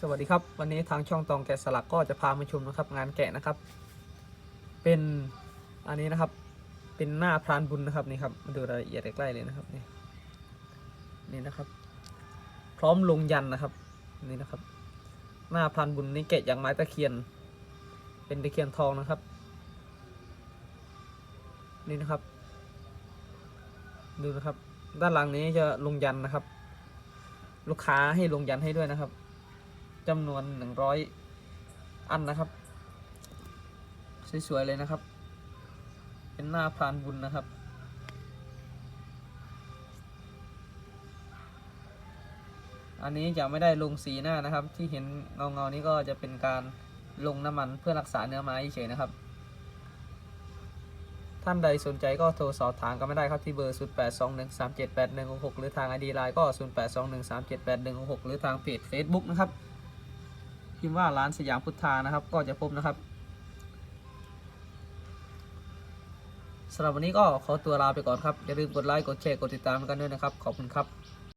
สวัสดีครับ วันนี้ทางช่องตองแกะสลักก็จะพามาชมนะครับ งานแกะนะครับ เป็นอันนี้นะครับ เป็นหน้าพรานบุญนะครับนี่ครับมาดูรายละเอียดใกล้ๆเลยนะครับนี่นี่นะครับ พร้อมลงยันนะครับนี่นะครับ หน้าพรานบุญนี่แกะจากไม้ตะเคียน เป็นตะเคียนทองนะครับ นี่นะครับ ดูนะครับ ด้านหลังนี้จะลงยันนะครับ ลูกค้าให้ลงยันให้ด้วยนะครับ จำนวนหนึ่งร้อยอันนะครับ สวยๆเลยนะครับ เป็นหน้าพรานบุญนะครับ อันนี้จะไม่ได้ลงสีหน้านะครับ ที่เห็นเงาเงาๆนี้ก็จะเป็นการลงน้ำมันเพื่อรักษาเนื้อไม้เฉยนะครับ ท่านใดสนใจก็โทรสอบถามกันไม่ได้ครับที่เบอร์ 0821378166 หรือทาง ID Line ก็ 0821378166 หรือทางเพจ Facebook นะครับ พิมพ์ว่าร้านสยามพุทธานะครับ ก็จะพบนะครับสำหรับวันนี้ก็ขอตัวลาไปก่อนครับ อย่าลืมกดไลค์ กดแชร์ กดติดตามกันด้วยนะครับ ขอบคุณครับ